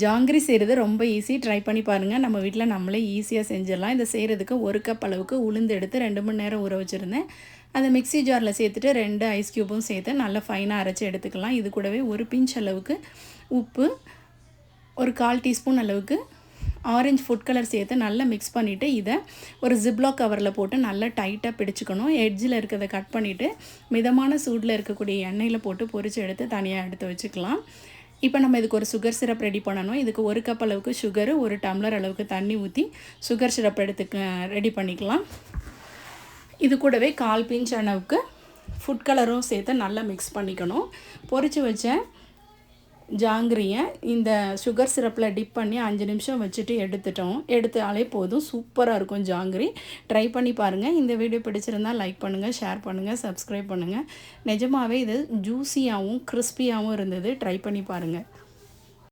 ஜாங்கிரி செய்கிறது ரொம்ப easy try பண்ணி பாருங்கள் நம்ம வீட்டில் நம்மளே ஈஸியாக செஞ்சிடலாம். இதை செய்கிறதுக்கு ஒரு கப் அளவுக்கு உளுந்து எடுத்து ரெண்டு மணி நேரம் ஊற வச்சுருந்தேன். அதை மிக்ஸி ஜாரில் சேர்த்துட்டு ரெண்டு ஐஸ் க்யூப்பும் சேர்த்து நல்லா ஃபைனாக அரைச்சி எடுத்துக்கலாம். இது கூடவே ஒரு பிஞ்ச் அளவுக்கு உப்பு ஒரு கால் டீஸ்பூன் அளவுக்கு ஆரஞ்சு ஃபுட் கலர் சேர்த்து நல்லா மிக்ஸ் பண்ணிவிட்டு இதை ஒரு ஜிப்லாக் கவரில் போட்டு நல்லா டைட்டாக பிடிச்சிக்கணும். எட்ஜில் இருக்கிறத கட் பண்ணிவிட்டு மிதமான சூடில் இருக்கக்கூடிய எண்ணெயில் போட்டு பொரித்து எடுத்து தனியாக எடுத்து வச்சுக்கலாம். இப்போ நம்ம இதுக்கு ஒரு சுகர் சிரப் ரெடி பண்ணணும். இதுக்கு ஒரு கப் அளவுக்கு சுகரு ஒரு டம்ளர் அளவுக்கு தண்ணி ஊற்றி சுகர் சிரப் எடுத்து ரெடி பண்ணிக்கலாம். இது கூடவே கால் பிஞ்ச் அளவுக்கு ஃபுட் கலரும் சேர்த்து நல்லா மிக்ஸ் பண்ணிக்கணும். பொரித்து வச்ச ஜாங்கிரியை இந்த சுகர் சிரப்பில் டிப் பண்ணி அஞ்சு நிமிஷம் வச்சுட்டு எடுத்துட்டோம். எடுத்தாலே போதும். சூப்பராக இருக்கும் ஜாங்கிரி. ட்ரை பண்ணி பாருங்கள் இந்த வீடியோ பிடிச்சிருந்தால் லைக் பண்ணுங்கள் ஷேர் பண்ணுங்கள் சப்ஸ்கிரைப் பண்ணுங்கள் நிஜமாகவே இது ஜூஸியாகவும் கிறிஸ்பியாகவும் இருந்தது. ட்ரை பண்ணி பாருங்கள்